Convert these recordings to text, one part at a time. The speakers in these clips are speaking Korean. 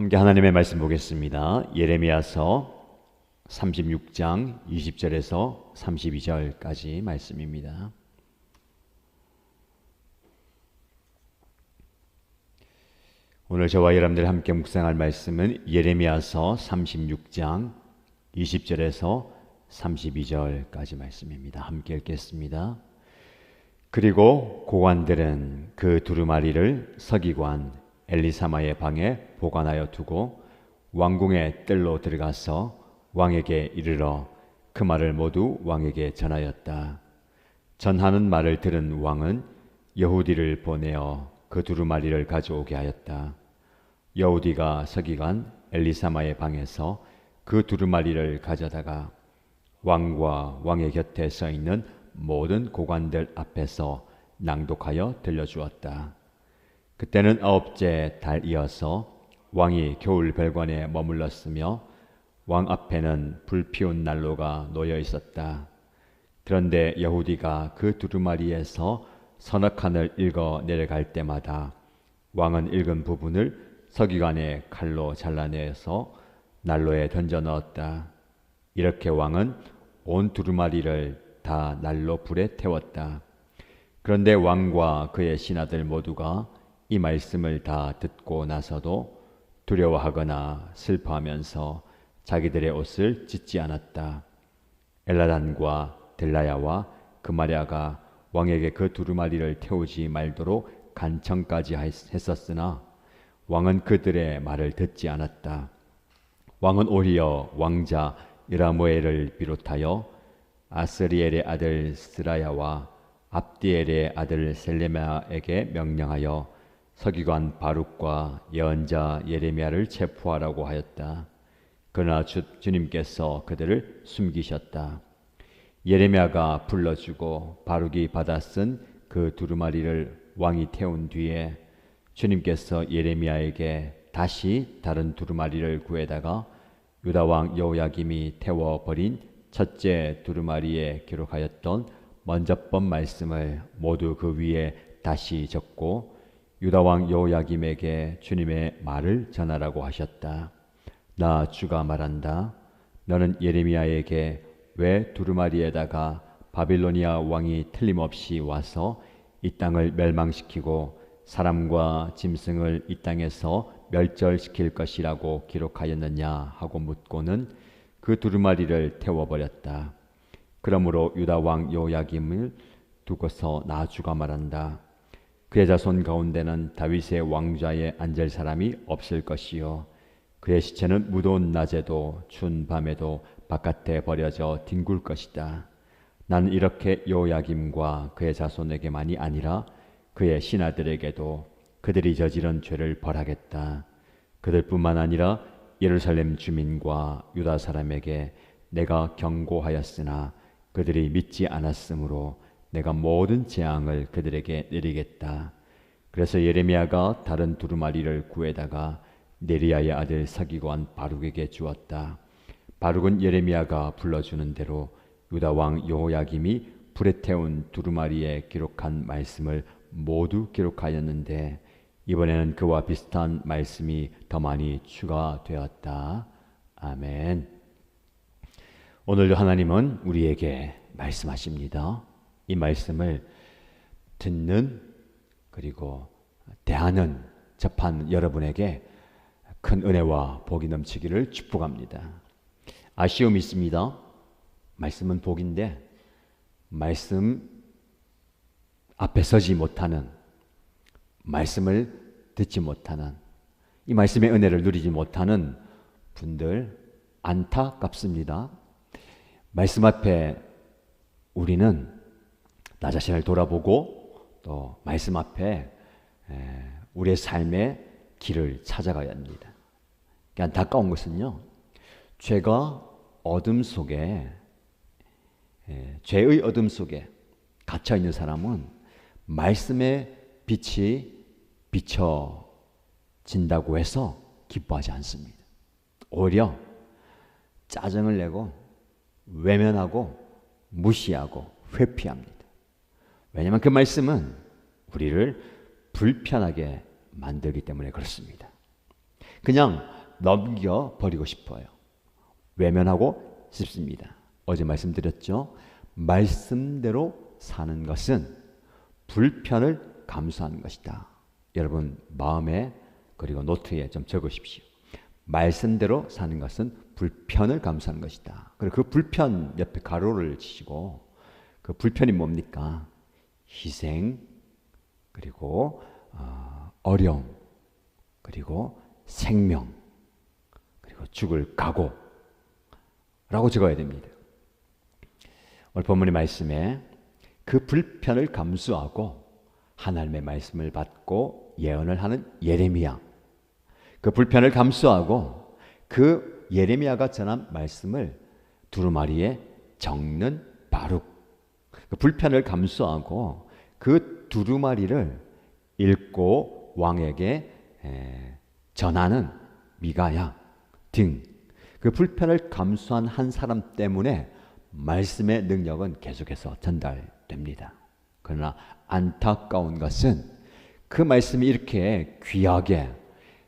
함께 하나님의 말씀 보겠습니다. 예레미야서 36장 20절에서 32절까지 말씀입니다. 오늘 저와 여러분들 함께 묵상할 말씀은 예레미야서 36장 20절에서 32절까지 말씀입니다. 함께 읽겠습니다. 그리고 고관들은 그 두루마리를 서기관 엘리사마의 방에 보관하여 두고 왕궁의 뜰로 들어가서 왕에게 이르러 그 말을 모두 왕에게 전하였다. 전하는 말을 들은 왕은 여후디를 보내어 그 두루마리를 가져오게 하였다. 여우디가 서기관 엘리사마의 방에서 그 두루마리를 가져다가 왕과 왕의 곁에 서 있는 모든 고관들 앞에서 낭독하여 들려주었다. 그때는 아홉째 달이어서 왕이 겨울 별관에 머물렀으며 왕 앞에는 불 피운 난로가 놓여 있었다. 그런데 여후디가 그 두루마리에서 서너 칸을 읽어 내려갈 때마다 왕은 읽은 부분을 서기관의 칼로 잘라내서 난로에 던져 넣었다. 이렇게 왕은 온 두루마리를 다 난로 불에 태웠다. 그런데 왕과 그의 신하들 모두가 이 말씀을 다 듣고 나서도 두려워하거나 슬퍼하면서 자기들의 옷을 찢지 않았다. 엘라단과 델라야와 그마랴가 왕에게 그 두루마리를 태우지 말도록 간청까지 했었으나 왕은 그들의 말을 듣지 않았다. 왕은 오히려 왕자 이라모엘을 비롯하여 아스리엘의 아들 스라야와 압디엘의 아들 셀레마에게 명령하여 서기관 바룩과 예언자 예레미야를 체포하라고 하였다. 그러나 주, 주님께서 그들을 숨기셨다. 예레미야가 불러주고 바룩이 받아 쓴 그 두루마리를 왕이 태운 뒤에 주님께서 예레미야에게 다시 다른 두루마리를 구해다가 유다 왕 여호야김이 태워 버린 첫째 두루마리에 기록하였던 먼저번 말씀을 모두 그 위에 다시 적고 유다 왕 여호야김에게 주님의 말을 전하라고 하셨다. 나 주가 말한다. 너는 예레미야에게 왜 두루마리에다가 바빌로니아 왕이 틀림없이 와서 이 땅을 멸망시키고 사람과 짐승을 이 땅에서 멸절시킬 것이라고 기록하였느냐 하고 묻고는 그 두루마리를 태워버렸다. 그러므로 유다 왕 요야김을 두고서 나주가 말한다. 그의 자손 가운데는 다윗의 왕좌에 앉을 사람이 없을 것이요 그의 시체는 무더운 낮에도 추운 밤에도 바깥에 버려져 뒹굴 것이다. 나는 이렇게 요야김과 그의 자손에게만이 아니라 그의 신하들에게도 그들이 저지른 죄를 벌하겠다. 그들뿐만 아니라 예루살렘 주민과 유다 사람에게 내가 경고하였으나 그들이 믿지 않았으므로 내가 모든 재앙을 그들에게 내리겠다. 그래서 예레미야가 다른 두루마리를 구해다가 네리야의 아들 사기관 바룩에게 주었다. 바룩은 예레미야가 불러주는 대로 유다 왕 여호야김이 불에 태운 두루마리에 기록한 말씀을 모두 기록하였는데 이번에는 그와 비슷한 말씀이 더 많이 추가되었다. 아멘. 오늘도 하나님은 우리에게 말씀하십니다. 이 말씀을 듣는 그리고 대하는 접한 여러분에게 큰 은혜와 복이 넘치기를 축복합니다. 아쉬움이 있습니다. 말씀은 복인데 말씀 앞에 서지 못하는 말씀을 듣지 못하는 이 말씀의 은혜를 누리지 못하는 분들 안타깝습니다. 말씀 앞에 우리는 나 자신을 돌아보고 또 말씀 앞에 우리의 삶의 길을 찾아가야 합니다. 안타까운 것은요, 죄가 어둠 속에, 죄의 어둠 속에 갇혀 있는 사람은 말씀의 빛이 비춰진다고 해서 기뻐하지 않습니다. 오히려 짜증을 내고 외면하고 무시하고 회피합니다. 왜냐하면 그 말씀은 우리를 불편하게 만들기 때문에 그렇습니다. 그냥 넘겨 버리고 싶어요. 외면하고 싶습니다. 어제 말씀드렸죠. 말씀대로 사는 것은 불편을 감수하는 것이다. 여러분 마음에 그리고 노트에 좀 적으십시오. 말씀대로 사는 것은 불편을 감수하는 것이다. 그리고 그 불편 옆에 가로를 치시고 그 불편이 뭡니까? 희생 그리고 어, 어려움 그리고 생명 그리고 죽을 각오라고 적어야 됩니다. 오늘 본문의 말씀에 그 불편을 감수하고 하나님의 말씀을 받고 예언을 하는 예레미야. 그 불편을 감수하고 그 예레미야가 전한 말씀을 두루마리에 적는 바룩. 그 불편을 감수하고 그 두루마리를 읽고 왕에게 전하는 미가야 등 그 불편을 감수한 한 사람 때문에 말씀의 능력은 계속해서 전달됩니다. 그러나 안타까운 것은 그 말씀이 이렇게 귀하게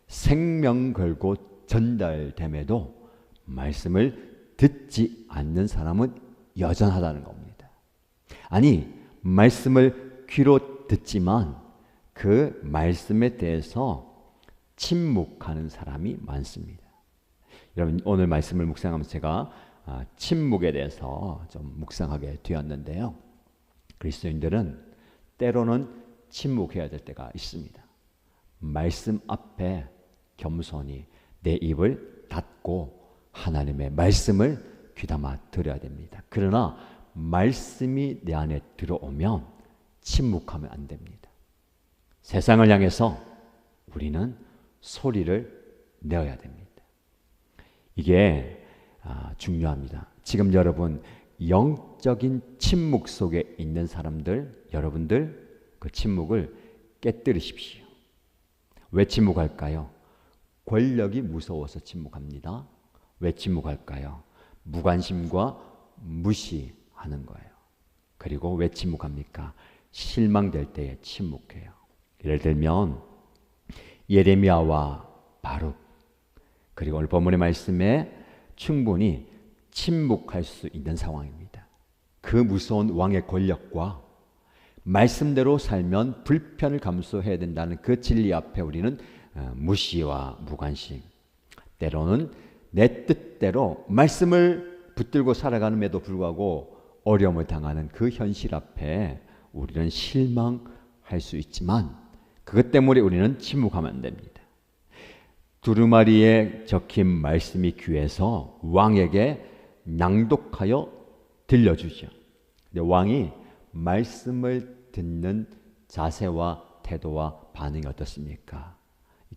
생명 걸고 전달됨에도 말씀을 듣지 않는 사람은 여전하다는 겁니다. 아니, 말씀을 귀로 듣지만 그 말씀에 대해서 침묵하는 사람이 많습니다. 여러분, 오늘 말씀을 묵상하면서 제가 아, 침묵에 대해서 좀 묵상하게 되었는데요. 그리스도인들은 때로는 침묵해야 될 때가 있습니다. 말씀 앞에 겸손히 내 입을 닫고 하나님의 말씀을 귀담아 들어야 됩니다. 그러나 말씀이 내 안에 들어오면 침묵하면 안 됩니다. 세상을 향해서 우리는 소리를 내어야 됩니다. 이게 아, 중요합니다. 지금 여러분 영적인 침묵 속에 있는 사람들, 여러분들 그 침묵을 깨뜨리십시오. 왜 침묵할까요? 권력이 무서워서 침묵합니다. 왜 침묵할까요? 무관심과 무시 하는 거예요. 그리고 왜 침묵합니까? 실망될 때에 침묵해요. 예를 들면 예레미야와 바룩 그리고 오늘 본문의 말씀에 충분히 침묵할 수 있는 상황입니다. 그 무서운 왕의 권력과 말씀대로 살면 불편을 감수해야 된다는 그 진리 앞에 우리는 어, 무시와 무관심, 때로는 내 뜻대로 말씀을 붙들고 살아가는에도 불구하고 어려움을 당하는 그 현실 앞에 우리는 실망할 수 있지만 그것 때문에 우리는 침묵하면 안 됩니다. 두루마리에 적힌 말씀이 귀해서 왕에게 낭독하여 들려주죠. 왕이 말씀을 듣는 자세와 태도와 반응이 어떻습니까?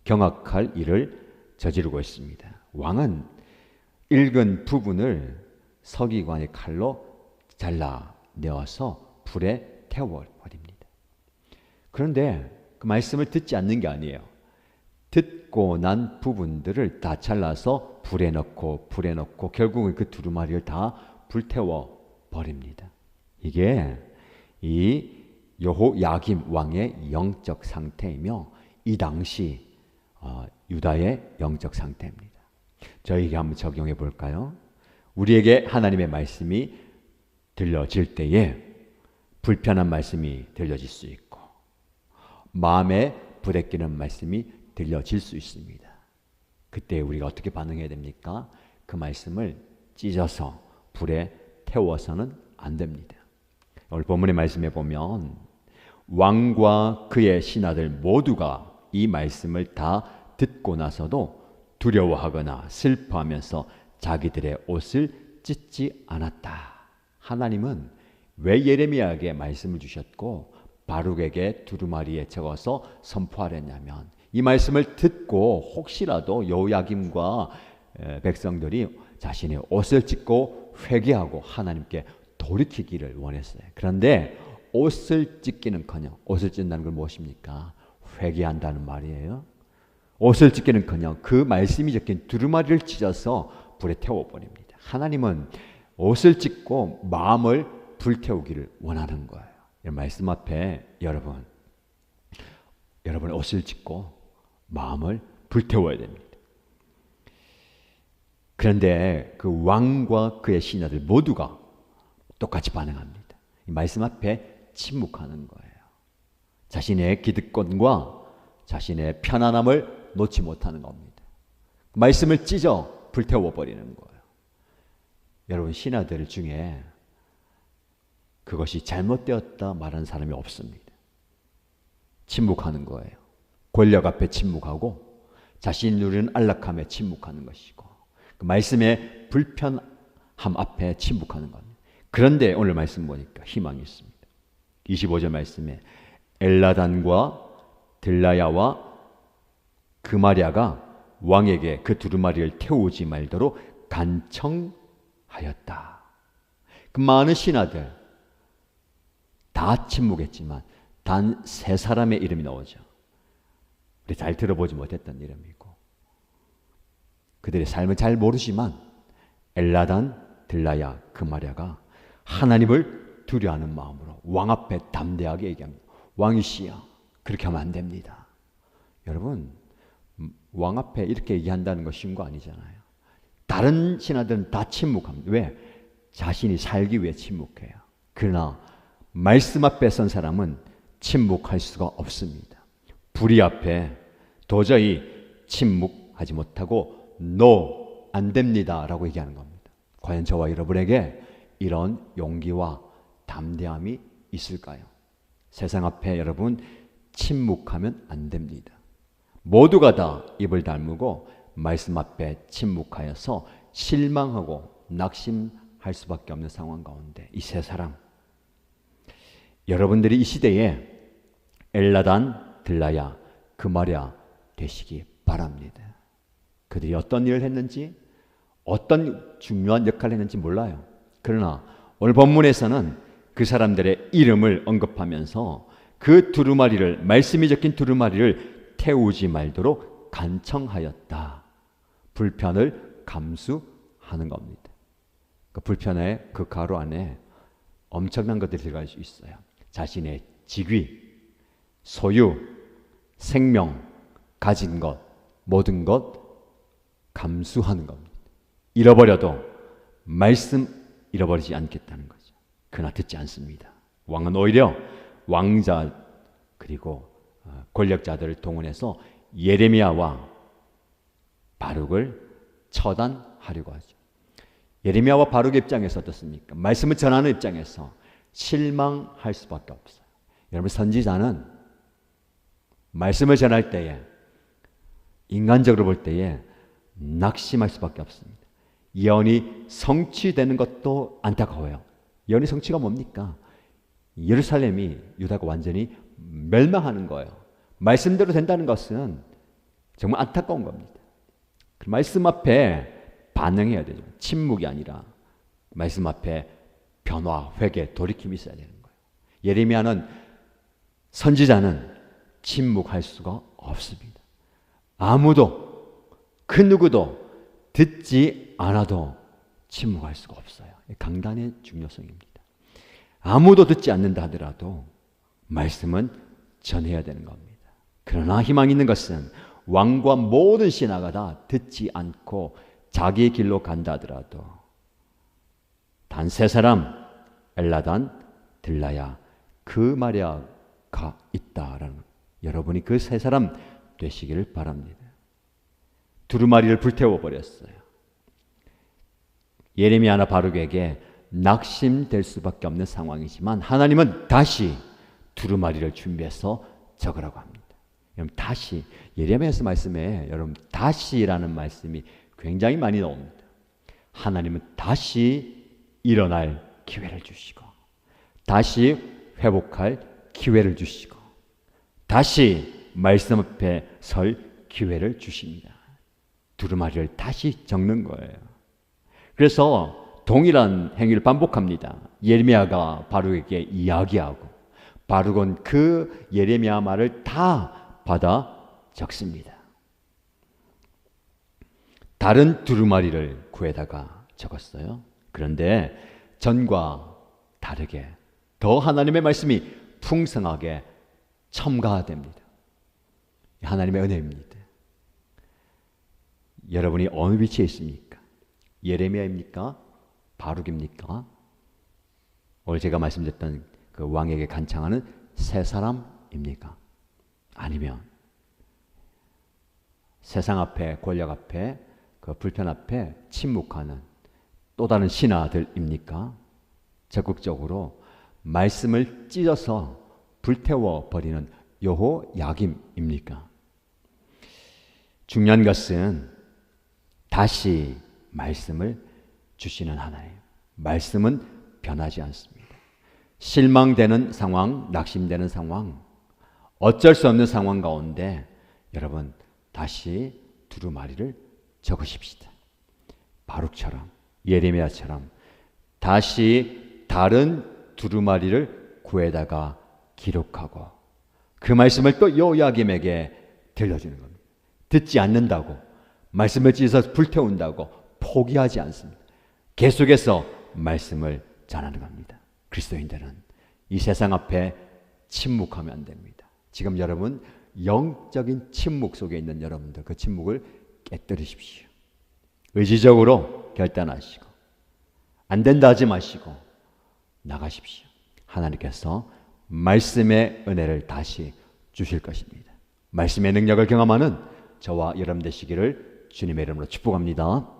경악할 일을 저지르고 있습니다. 왕은 읽은 부분을 서기관의 칼로 잘라 내어서 불에 태워 버립니다. 그런데 그 말씀을 듣지 않는 게 아니에요. 듣고 난 부분들을 다 잘라서 불에 넣고 불에 넣고 결국은 그 두루마리를 다 불태워 버립니다. 이게 이 여호 야김 왕의 영적 상태이며 이 당시 어, 유다의 영적 상태입니다. 저에게 한번 적용해 볼까요? 우리에게 하나님의 말씀이 들려질 때에 불편한 말씀이 들려질 수 있고 마음에 불에 끼는 말씀이 들려질 수 있습니다. 그때 우리가 어떻게 반응해야 됩니까? 그 말씀을 찢어서 불에 태워서는 안 됩니다. 오늘 본문의 말씀에 보면 왕과 그의 신하들 모두가 이 말씀을 다 듣고 나서도 두려워하거나 슬퍼하면서 자기들의 옷을 찢지 않았다. 하나님은 왜 예레미야에게 말씀을 주셨고 바룩에게 두루마리에 적어서 선포하랬냐면 이 말씀을 듣고 혹시라도 여호야김과 백성들이 자신의 옷을 찢고 회개하고 하나님께 돌이키기를 원했어요. 그런데 옷을 찢기는커녕 옷을 찢는다는 건 무엇입니까? 회개한다는 말이에요. 옷을 찢기는커녕 그 말씀이 적힌 두루마리를 찢어서 불에 태워버립니다. 하나님은 옷을 찢고 마음을 불태우기를 원하는 거예요. 말씀 앞에 여러분, 여러분 옷을 찢고 마음을 불태워야 됩니다. 그런데 그 왕과 그의 신하들 모두가 똑같이 반응합니다. 이 말씀 앞에 침묵하는 거예요. 자신의 기득권과 자신의 편안함을 놓지 못하는 겁니다. 말씀을 찢어 불태워 버리는 거예요. 여러분 신하들 중에 그것이 잘못되었다 말하는 사람이 없습니다. 침묵하는 거예요. 권력 앞에 침묵하고 자신이 누리는 안락함에 침묵하는 것이고 그 말씀의 불편함 앞에 침묵하는 겁니다. 그런데 오늘 말씀 보니까 희망이 있습니다. 25절 말씀에 엘라단과 들라야와 그마리아가 왕에게 그 두루마리를 태우지 말도록 간청 하였다. 그 많은 신하들 다 침묵했지만 단 세 사람의 이름이 나오죠. 우리 잘 들어보지 못했던 이름이고 그들의 삶을 잘 모르지만 엘라단, 들라야, 그마리아가 하나님을 두려워하는 마음으로 왕 앞에 담대하게 얘기합니다. 왕이시여 그렇게 하면 안 됩니다. 여러분 왕 앞에 이렇게 얘기한다는 거 쉬운 거 아니잖아요. 다른 신하들은 다 침묵합니다. 왜? 자신이 살기 위해 침묵해요. 그러나 말씀 앞에 선 사람은 침묵할 수가 없습니다. 불의 앞에 도저히 침묵하지 못하고 no 안 됩니다라고 얘기하는 겁니다. 과연 저와 여러분에게 이런 용기와 담대함이 있을까요? 세상 앞에 여러분 침묵하면 안 됩니다. 모두가 다 입을 다물고 말씀 앞에 침묵하여서 실망하고 낙심할 수밖에 없는 상황 가운데 이 세 사람 여러분들이 이 시대에 엘라단, 들라야, 그마랴 되시기 바랍니다. 그들이 어떤 일을 했는지 어떤 중요한 역할을 했는지 몰라요. 그러나 오늘 본문에서는 그 사람들의 이름을 언급하면서 그 두루마리를 말씀이 적힌 두루마리를 태우지 말도록 간청하였다. 불편을 감수하는 겁니다. 그 불편의 그 가로 안에 엄청난 것들이 들어갈 수 있어요. 자신의 직위, 소유, 생명, 가진 것, 모든 것 감수하는 겁니다. 잃어버려도 말씀 잃어버리지 않겠다는 거죠. 그러나 듣지 않습니다. 왕은 오히려 왕자 그리고 어, 권력자들을 동원해서 예레미야와 바룩을 처단하려고 하죠. 예레미야와 바룩 입장에서 어떻습니까? 말씀을 전하는 입장에서 실망할 수밖에 없어요. 여러분 선지자는 말씀을 전할 때에 인간적으로 볼 때에 낙심할 수밖에 없습니다. 예언이 성취되는 것도 안타까워요. 예언의 성취가 뭡니까? 예루살렘이 유다가 완전히 멸망하는 거예요. 말씀대로 된다는 것은 정말 안타까운 겁니다. 그 말씀 앞에 반응해야 되죠. 침묵이 아니라 말씀 앞에 변화, 회개, 돌이킴이 있어야 되는 거예요. 예레미야는 선지자는 침묵할 수가 없습니다. 아무도 그 누구도 듣지 않아도 침묵할 수가 없어요. 강단의 중요성입니다. 아무도 듣지 않는다 하더라도 말씀은 전해야 되는 겁니다. 그러나 희망 있는 것은 왕과 모든 신하가 다 듣지 않고 자기의 길로 간다 하더라도 단 세 사람 엘라단, 들라야 그 마리아가 있다라는 여러분이 그 세 사람 되시기를 바랍니다. 두루마리를 불태워 버렸어요. 예레미야나 바룩에게 낙심될 수밖에 없는 상황이지만 하나님은 다시 두루마리를 준비해서 적으라고 합니다. 여러분 다시 예레미야서 말씀에 여러분 다시라는 말씀이 굉장히 많이 나옵니다. 하나님은 다시 일어날 기회를 주시고 다시 회복할 기회를 주시고 다시 말씀 앞에 설 기회를 주십니다. 두루마리를 다시 적는 거예요. 그래서 동일한 행위를 반복합니다. 예레미야가 바룩에게 이야기하고 바룩은 그 예레미야 말을 다 받아 적습니다. 다른 두루마리를 구해다가 적었어요. 그런데 전과 다르게 더 하나님의 말씀이 풍성하게 첨가됩니다. 하나님의 은혜입니다. 여러분이 어느 위치에 있습니까? 예레미야입니까? 바룩입니까? 오늘 제가 말씀드렸던 그 왕에게 간창하는 세 사람입니까? 아니면 세상 앞에 권력 앞에 그 불편 앞에 침묵하는 또 다른 신하들입니까? 적극적으로 말씀을 찢어서 불태워 버리는 여호 야김입니까? 중요한 것은 다시 말씀을 주시는 하나님. 말씀은 변하지 않습니다. 실망되는 상황, 낙심되는 상황, 어쩔 수 없는 상황 가운데 여러분 다시 두루마리를 적으십시다. 바룩처럼 예레미야처럼 다시 다른 두루마리를 구에다가 기록하고 그 말씀을 또 요야김에게 들려주는 겁니다. 듣지 않는다고 말씀을 찢어서 불태운다고 포기하지 않습니다. 계속해서 말씀을 전하는 겁니다. 그리스도인들은 이 세상 앞에 침묵하면 안 됩니다. 지금 여러분 영적인 침묵 속에 있는 여러분들 그 침묵을 깨뜨리십시오. 의지적으로 결단하시고 안 된다 하지 마시고 나가십시오. 하나님께서 말씀의 은혜를 다시 주실 것입니다. 말씀의 능력을 경험하는 저와 여러분 되시기를 주님의 이름으로 축복합니다.